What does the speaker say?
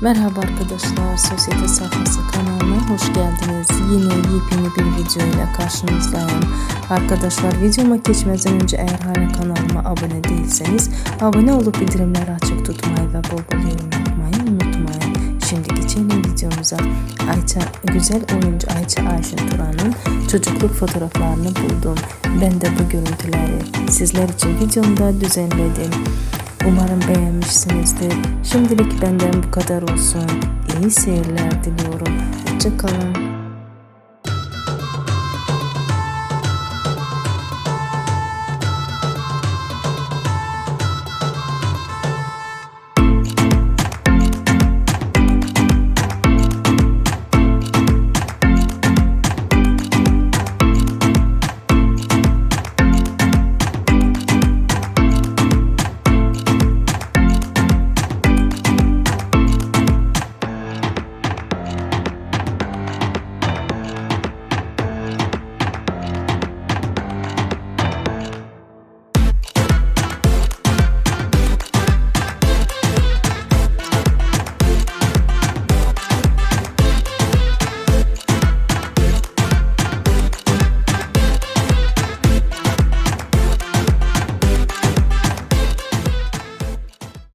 Merhaba arkadaşlar, Sosyete Sayfası kanalına hoş geldiniz. Yine yepyeni bir video ile karşınızdayım. Arkadaşlar videoma geçmeden önce eğer hala kanalıma abone değilseniz abone olup bildirimleri açık tutmayı ve bol bol yorum yapmayı unutmayın. Şimdi geçelim videomuza. Ayça, güzel oyuncu Ayça Ayşin Turan'ın çocukluk fotoğraflarını buldum. Ben de bu görüntüleri sizler için videomda düzenledim. Umarım beğenmişsinizdir. Şimdilik benden bu kadar olsun. İyi seyirler diliyorum. Hoşçakalın.